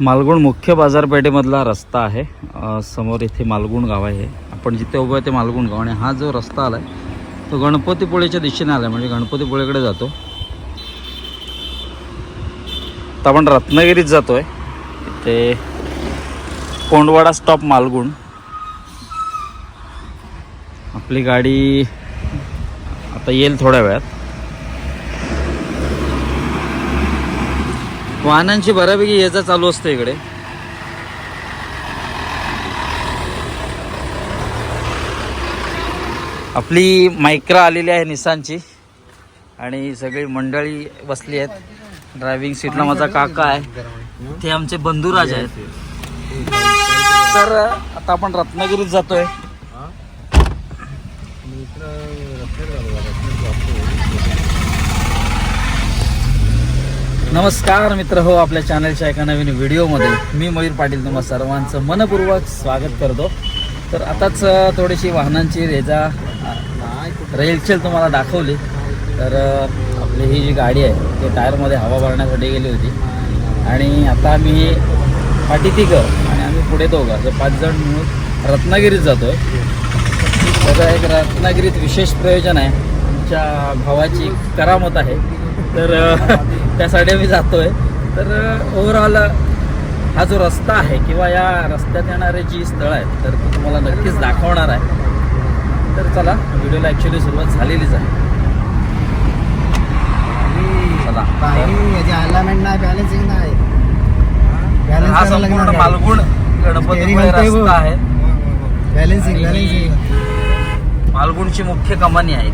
मालगुण मुख्य बाजारपेठेमधला रस्ता आहे. समोर इथे मालगुण गाव आहे. आपण जिथे उभं आहे ते मालगुण गाव. आणि हा जो रस्ता आला आहे तो गणपतीपुळेच्या दिशेने आला म्हणजे गणपतीपुळेकडे जातो. तर आपण रत्नागिरीत जातो आहे इथे कोंडवाडा स्टॉप मालगुण. आपली गाडी आता येईल थोड्या वेळात. वाहनांची बऱ्यापैकी ये जा चालू असते इकडे. आपली मायक्रा आलेली आहे निसानची. आणि सगळी मंडळी बसली आहेत. ड्रायव्हिंग सीटला माझा काका आहे. ते आमचे बंधुराज आहेत. तर आता आपण रत्नागिरीत जातोय. नमस्कार मित्र हो आपल्या चॅनलच्या एका नवीन व्हिडिओमध्ये मी मयूर पाटील तुम्हा सर्वांचं मनपूर्वक स्वागत करतो. तर आताच थोडीशी वाहनांची रेजा रेलचेल तुम्हाला दाखवली. तर आपली ही जी गाडी आहे ती टायरमध्ये हवा भरण्यासाठी गेली होती. आणि आता आम्ही पाठी तिघं आणि आम्ही पुढे दोघं असं पाच जण मिळून रत्नागिरीत जातो आहे त्याचं एक रत्नागिरीत विशेष प्रयोजन आहे. आमच्या भावाची करामत आहे. तर त्यासाठी आम्ही जातोय. तर ओव्हरऑल हा जो रस्ता आहे किंवा या रस्त्यात येणारे जी स्थळं आहेत तर ती तुम्हाला नक्कीच दाखवणार आहे. तर चला व्हिडिओला ॲक्च्युली सुरुवात झालेलीच आहे. चला अलाइनमेंट नाही बॅलन्सिंग नाही. हा संपूर्ण मालगुण रस्ता आहे. बॅलन्सिंग आणि बॅलन्सिंग मालगुणची मुख्य कमानी आहे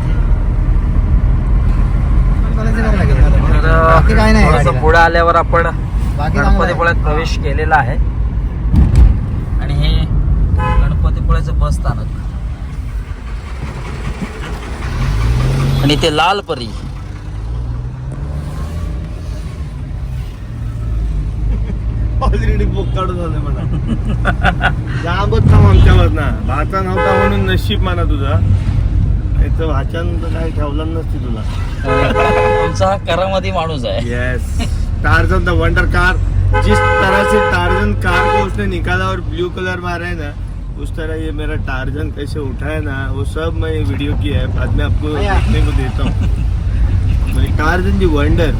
तर. पुढे आल्यावर आपण गणपतीपुळ्यात प्रवेश केलेला आहे. आणि हे गणपतीपुळ्याचं बस स्थानक. आणि ते लाल परी. ऑलरेडी बुक काढून झालं म्हणा जांबच थांब आमच्यावर ना भाचा नव्हता म्हणून नशीब म्हणा तुझा. तर भाच्यानं तर काही ठेवलं नसती तुला. आमचा हा करामती माणूस आहे. Yes Tarzan the wonder car जिस तरह से टार्जन कार को उसने निकाला और ब्लू कलर मारा है ना उस तरह ये मेरा टार्जन कैसे उठा है ना वो सब मैं वीडियो किया है. बाद में आपको। देखने को देता हूँ. म्हणजे टार्जन दी वंडर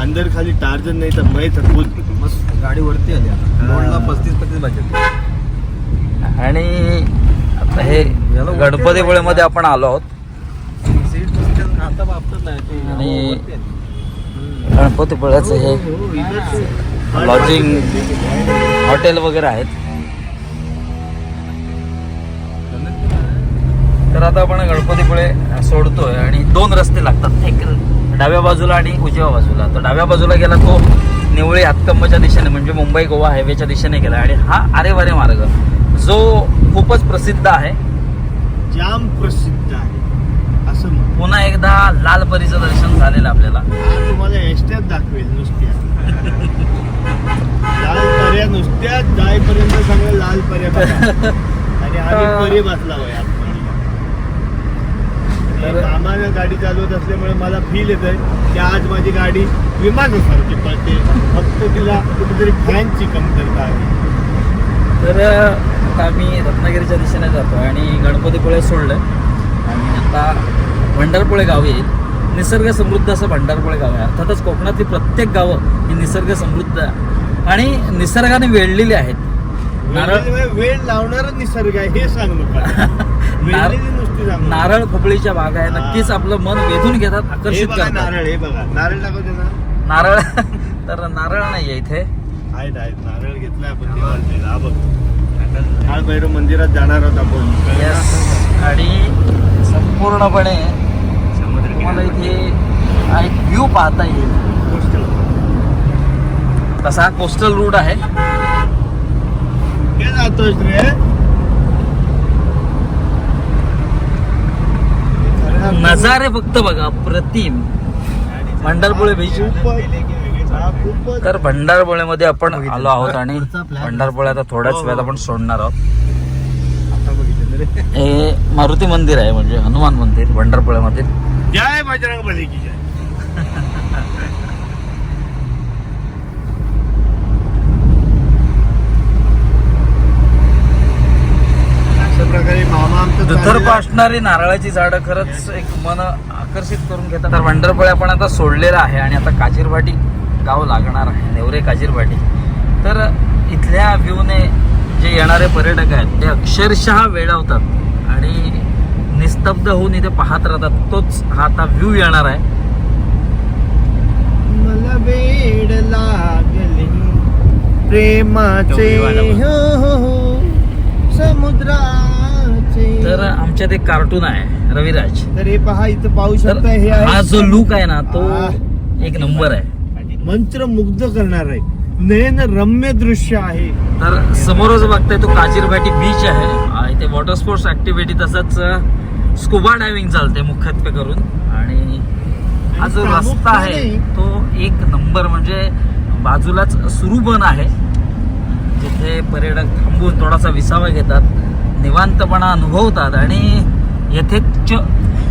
अंदर खाली टार्जन नाही तर मैं तर खुद. गाडी वरती आली बोर्डला पस्तीस पस्तीस बजेट. आणि हे हे गणपतीपुळेमध्ये आपण आलो आहोत. आणि गणपतीपुळ्याचं हे लॉजिंग हॉटेल वगैरे आहेत. तर आता आपण गणपतीपुळे सोडतोय आणि दोन रस्ते लागतात. एक डाव्या बाजूला आणि उजव्या बाजूला. तर डाव्या बाजूला गेला तो निवळी हातकंबच्या दिशेने म्हणजे मुंबई गोवा हायवेच्या दिशेने गेला. आणि हा आरेवारे मार्ग. जो खूपच प्रसिद्ध आहे. जाम प्रसिद्ध आहे. असं म्हण. पुन्हा एकदा लाल परीचं दर्शन झालेलं आपल्याला. हा तुम्हाला एसट्यात दाखवेल नुसत्या. लाल पर्या नुसत्या जाईपर्यंत सगळं लाल पर्या बघा. आणि आम्ही परी बसला होय तर- आम्हाला गाडी चालवत असल्यामुळे मला फील येत आहे की आज माझी गाडी विमानासारखी पळते. फक्त तिला कुठेतरी फॅनची कमतरता आहे. तर आता आम्ही रत्नागिरीच्या दिशेने जातो आणि गणपतीपुळे सोडलं. आणि आता भंडारपुळे गाव येईल. निसर्ग समृद्ध असं भंडारपुळे गाव आहे. अर्थातच कोकणातली प्रत्येक गावं ही निसर्ग समृद्ध आणि निसर्गाने वेढलेली आहेत. नारळ वेळ वेळ लावणारा निसर्ग आहे हे सांग वेळलेली. नारळ खोबळीच्या बागा आहे. नक्कीच आपलं मन वेधून घेतात हे आकर्षित करतात. नारळ हे बघा. नारळ दाखवते ना नारळ तर नारळ नाहीये इथे. आहेत आहेत. नारळ घेतलाय आपण बघ. काळ भैरव मंदिरात जाणार आहोत आपण. आणि संपूर्णपणे तुम्हाला इथे हा एक व्ह्यू पाहता येईल. तसा कोस्टल रूट आहे. जातोय रे? नजारे फक्त बघा प्रतिम. हा, खूपच तर भंडारपोळ्यामध्ये आपण आलो आहोत आणि भंडारपोळ्या आता थोड्याच वेळात आपण सोडणार आहोत. हे मारुती मंदिर आहे म्हणजे हनुमान मंदिर भंडारपोळ्यामध्ये. जय बजरंग बली की जय. असणारी नारळाची झाडं खरंच एक मन आकर्षित करून घेतात. तर भंडारपोळ्या आपण आता सोडलेला आहे आणि आता काजीरवाटी गाव लागणार आहे नेवरे काजीरवाडी. तर इथल्या व्ह्यूने जे येणारे पर्यटक आहेत ते अक्षरशः वेळावतात आणि निस्तब्ध होऊन इथे पाहत राहतात. तोच हा आता व्ह्यू येणार आहे. मला वेड लागले. प्रेमाचे हो हो हो. समुद्राचे. तर आमच्यात एक कार्टून आहे रविराज. तर हे पहा इथं पाहू शकता हे हा जो लुक आहे ना तो. एक नंबर आहे. मंत्रमुग्ध करणार आहे. नयन रम्य दृश्य आहे. तर समोरच बघताय तो काजीरभाटी बीच आहे. इथे वॉटर स्पोर्ट्स ऍक्टिव्हिटी तसंच स्कुबा डायव्हिंग चालते मुख्यत्वे करून. आणि हा जो रस्ता आहे तो एक नंबर म्हणजे बाजूलाच सुरूबन आहे. जिथे पर्यटक थांबून थोडासा विसावा घेतात निवांतपणा अनुभवतात आणि येथे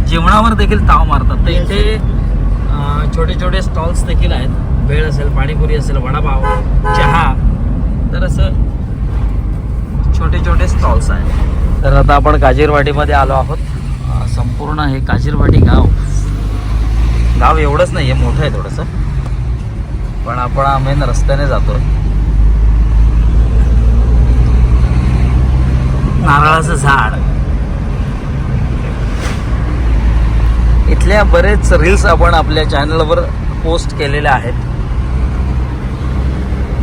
जेवणावर देखील ताव मारतात. तर इथे छोटे छोटे स्टॉल्स देखील आहेत. भेळ असेल पाणीपुरी असेल वडापाव चहा तर असं छोटे छोटे स्टॉल्स आहेत. तर आता आपण काजीरवाडीमध्ये आलो आहोत. संपूर्ण हे काजीरवाडी गाव गाव एवढंच नाही आहे मोठं आहे थोडंसं. पण आपण मेन रस्त्याने जातो नारळाचं झाड. इथल्या बरेच रील्स आपण आपल्या चॅनलवर पोस्ट केलेल्या आहेत.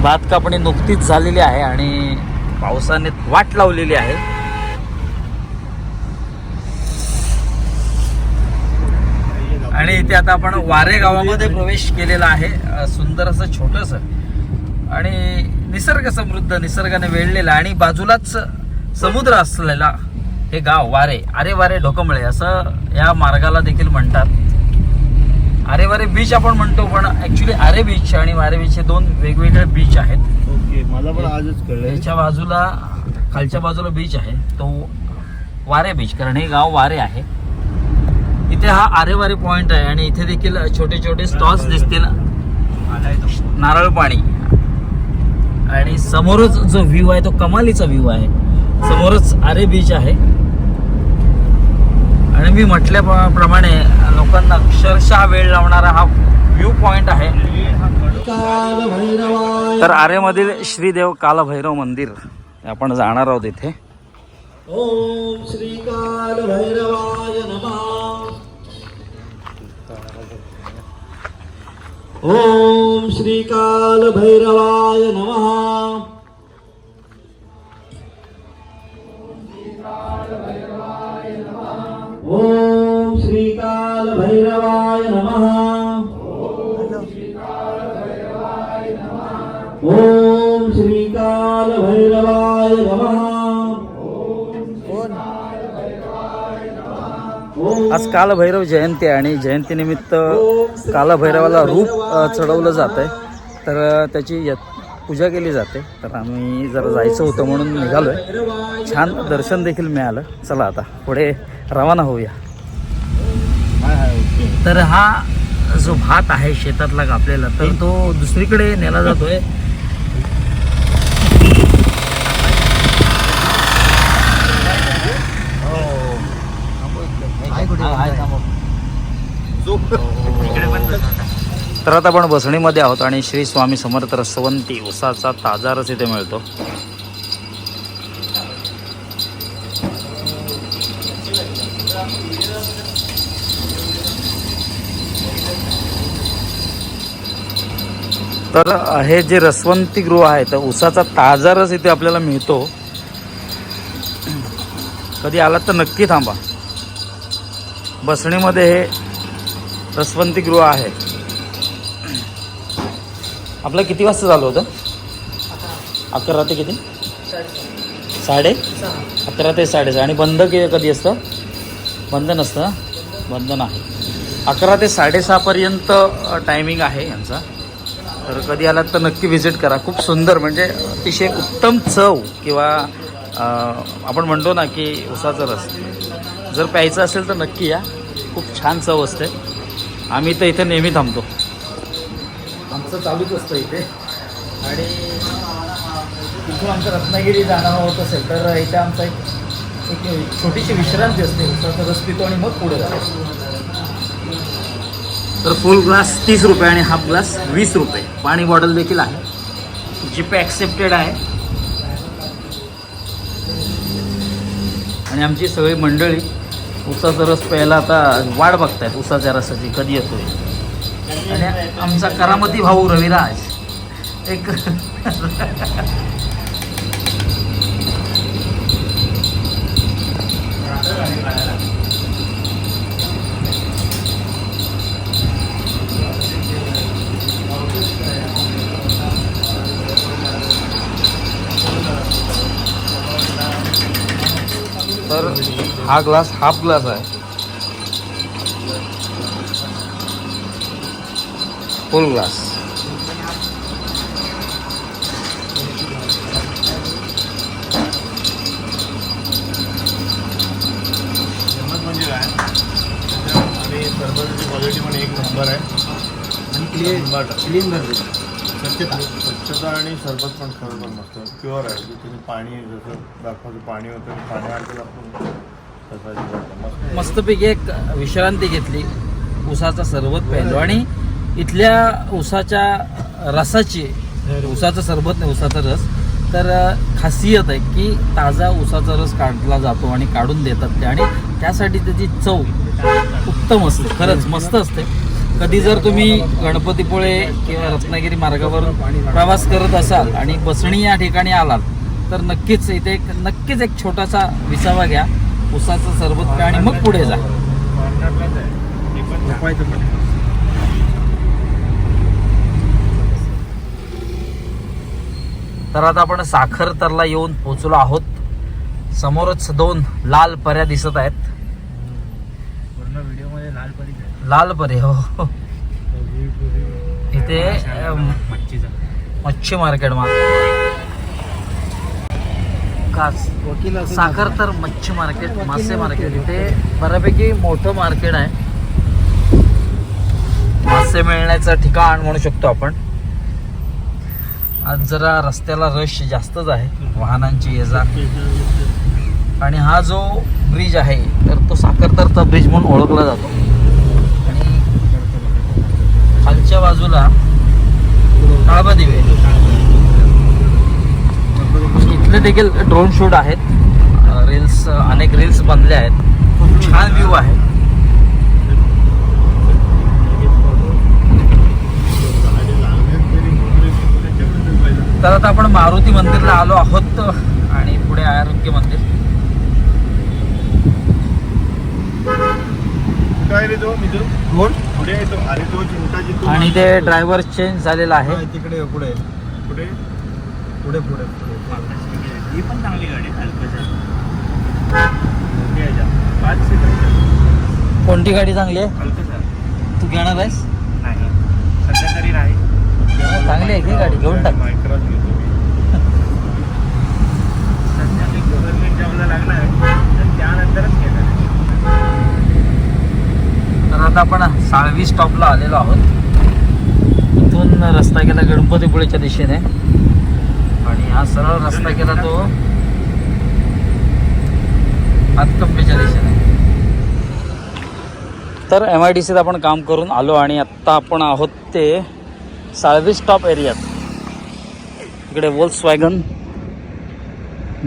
भात कापणी नुकतीच झालेली आहे आणि पावसाने वाट लावलेली आहे. आणि इथे आता आपण वारे गावामध्ये प्रवेश केलेला आहे सुंदर असं छोटस. आणि निसर्ग समृद्ध निसर्गाने वेळलेला आणि बाजूलाच समुद्र असलेला हे गाव वारे अरे वारे ढोकमळे असं या मार्गाला देखील म्हणतात. अरे वारे बीच आपण म्हणतो पण ऍक्च्युली आरे बीच आणि वारे बीच हे दोन वेगवेगळे बीच आहेत. ओके मला पण आजच कळलं. याच्या बाजूला खालच्या बाजूला बीच आहे. तो वारे बीच कारण हे गाव वारे आहे. इथे हा आरे वारे पॉइंट आहे आणि इथे देखील छोटे छोटे स्टॉल्स दिसतील. नारळ पाणी आणि समोरच जो व्ह्यू आहे तो कमालीचा व्ह्यू आहे. समोरच आरे बीच आहे. आणि मी म्हटल्याप्रमाणे लोकांना अक्षरशः वेळ लावणारा हा व्ह्यू पॉइंट आहे. तर आरेमधील श्रीदेव कालभैरव मंदिर आपण जाणार आहोत इथे. ओम श्री काल भैरवाय नमः. ओम श्री काल भैरवाय नमः. आज कालभैरव जयंती आहे आणि जयंतीनिमित्त कालभैरवाला रूप चढवलं जात आहे तर त्याची पूजा केली जाते. तर आम्ही जरा जायचं होतं म्हणून निघालोय. छान दर्शन देखील मिळालं. चला आता पुढे रवाना होऊया. तर हा जो भात आहे शेतातला कापलेला तर तो दुसरीकडे नेला जातोय. तर आता आपण बसणीमध्ये आहोत आणि श्री स्वामी समर्थ रसवंती उसाचा ताजा रस इथे मिळतो. तर हे जे रसवंती गृह आहे तर उसाचा ताजा रस इथे आपल्याला मिळतो. कधी आलात तर नक्की थांबा. बसणीमध्ये हे रसवंतीगृह आहे. आपलं किती वाजता झालं होतं? अकरा ते किती? साडे? अकरा ते साडेसहा आणि बंद के कधी असतं? बंद नसतं ना? बंद नाही. अकरा ते साडेसहापर्यंत टायमिंग आहे यांचा. तर कधी आलात तर नक्की व्हिजिट करा. खूप सुंदर म्हणजे अतिशय उत्तम चव किंवा आपण म्हणतो ना की उसाचा रस. जर प्यायचं असेल तर नक्की या. खूप छान चव असते. आम्ही तर इथे नेहमी थांबतो. आमचं चालूच असतं इथे. आणि इथून आमचं रत्नागिरी जाणं होत असेल तर इथे आमचा एक एक छोटीशी विश्रांती असते. उसाचा रस पितो आणि मग पुढे जातो. तर फुल ग्लास तीस रुपये आणि हाफ ग्लास वीस रुपये. पाणी बॉटल देखील आहे. जीपे ॲक्सेप्टेड आहे. आणि आमची सगळी मंडळी उसाचा रस प्यायला आता वाट बघतायत उसाच्या रसाची कधी येतोय. आणि आमचा करामती भाऊ रविराज. एक तर हा ग्लास हाफ ग्लास आहे. फुल ग्लास फेमस म्हणजे काय? आणि सरबताची क्वालिटी पण एक नंबर आहे. शंभर टक्के. स्वच्छता स्वच्छता आणि सरबत पण खरं पण मस्त. प्युअर आहे. जे तुम्ही पाणी जसं दाखवायचं पाणी होतं पाणी आणलं आपण मस्तपैकी एक विश्रांती घेतली. उसाचा सरबत प्यायलो. आणि इथल्या उसाच्या रसाची उसाचं सरबत नाही उसाचा रस तर खासियत आहे की ताजा उसाचा रस काढला जातो आणि काढून देतात ते. आणि त्यासाठी त्याची चव उत्तम असते. खरंच मस्त असते. कधी जर तुम्ही गणपतीपुळे किंवा रत्नागिरी मार्गावरून प्रवास करत असाल आणि बसणी या ठिकाणी आलात तर नक्कीच इथे एक नक्कीच एक छोटासा विसावा घ्या. उसाचं सरबत प्या आणि मग पुढे जा. तर आता आपण साखर तरला येऊन पोचलो आहोत. समोरच दोन लाल पर्या दिसत आहेत पूर्ण व्हिडिओमध्ये लाल परी लाल परे हो. इथे मच्छी मार्केट मा साखर तर मच्छी मार्केट मासे मार्केट. इथे बऱ्यापैकी मोठं मार्केट आहे. मासे मिळण्याचं ठिकाण म्हणू शकतो आपण. आज जरा रस्त्याला रश जास्तच आहे वाहनांची ये जा. आणि हा जो ब्रिज आहे तर तो साखरतरचा ब्रिज म्हणून ओळखला जातो. खालच्या बाजूला काळबा दिवे. इथले देखील ड्रोन शूट आहेत. रील्स अनेक रील्स बनले आहेत. खूप छान व्ह्यू आहे. तर आता आपण मारुती मंदिरला आलो आहोत आणि पुढे आरोग्य मंदिर. काय रे तो? मित्र कोण? पुढे येतो अरे तो चिंताची तू आणि ते ड्रायव्हर चेंज झालेला आहे. तिकडे पुढे पुढे? पुढे पुढे ही पण चांगली गाडी पाच सीटर. कोणती गाडी चांगली आहे? तू घेणार आहेस? नाही. सध्या तरी नाही. चांगली आहे की गाडी? घेऊन टाक. मायक्रॉस घेतो मी सध्या मी गव्हर्नमेंट जॉबला लागणार आहे तर त्यानंतरच घेणार आहे. तर आता आपण साळवी स्टॉपला आलेलो आहोत. इथून रस्ता गेला गणपतीपुळेच्या दिशेने. आणि हा सरळ रस्ता गेला तो हातकंबेच्या दिशेने. तर एम आय डी सीत आपण काम करून आलो आणि आत्ता आपण आहोत ते साळवी स्टॉप एरियात इकडे वोल्स वॅगन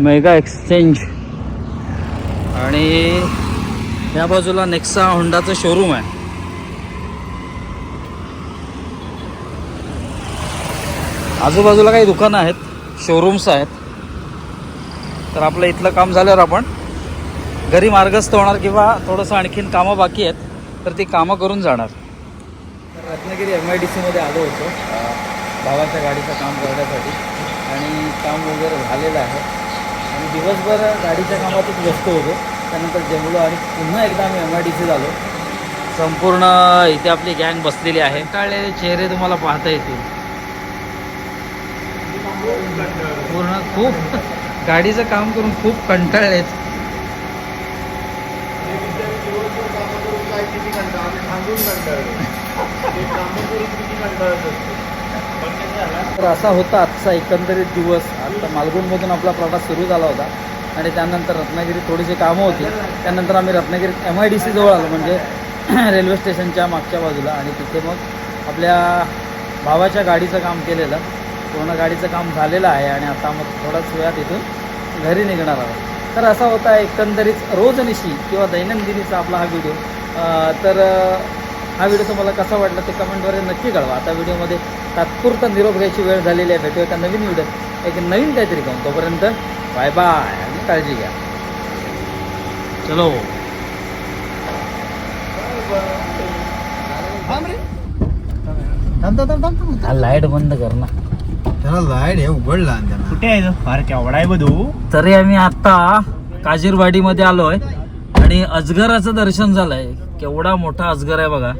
मेगा एक्सचेंज आणि या बाजूला नेक्सा होंडाचं शोरूम आहे. आजूबाजूला काही दुकानं आहेत शोरूम्स आहेत. तर आपलं इथलं काम झाल्यावर आपण घरी मार्गस्थ होणार किंवा थोडंसं आणखीन कामं बाकी आहेत तर ती कामं करून जाणार. तर रत्नागिरी एम आय डी सीमध्ये आलो होतो. भावाच्या गाडीचं काम करण्यासाठी. आणि काम वगैरे झालेलं आहे. आणि दिवसभर गाडीच्या कामातच व्यस्त होतो. त्यानंतर जेवलो आणि पुन्हा एकदा आम्ही एम आय डी सी झालो. संपूर्ण इथे आपली गँग बसलेली आहे. काळलेले चेहरे तुम्हाला पाहता येतील. पूर्ण खूप गाडीचं काम करून खूप कंटाळलेत तर असा होता आजचा एकंदरीत दिवस. आता मालगुणमधून आपला प्रवास सुरू झाला होता. आणि त्यानंतर रत्नागिरीत थोडीशी कामं होती. त्यानंतर आम्ही रत्नागिरीत एम आय डी सी जवळ आलो म्हणजे रेल्वे स्टेशनच्या मागच्या बाजूला. आणि तिथे मग आपल्या भावाच्या गाडीचं काम केलेलं. पूर्ण गाडीचं काम झालेलं आहे आणि आता मग थोड्याच वेळात इथून घरी निघणार आहोत. तर असा होता एकंदरीत रोजनिशी किंवा दैनंदिनीचा आपला हा व्हिडिओ. तर हा व्हिडिओ तुम्हाला कसा वाटला ते कमेंटद्वारे नक्की कळवा. आता व्हिडिओमध्ये तात्पुरता निरोप घ्यायची वेळ झालेली आहे. भेटू एका नवीन व्हिडिओ एक नवीन काहीतरी काम तोपर्यंत बाय बाय आणि काळजी घ्या. चलो. लाइट बंद कर ना. त्याला लाइट हे उघडला आणि कुठे आहे फार केवढा आहे बधू तरी आम्ही आता काजीरवाडीमध्ये आलोय आणि अजगराचं दर्शन झालंय. केवढा मोठा अजगर आहे बघा.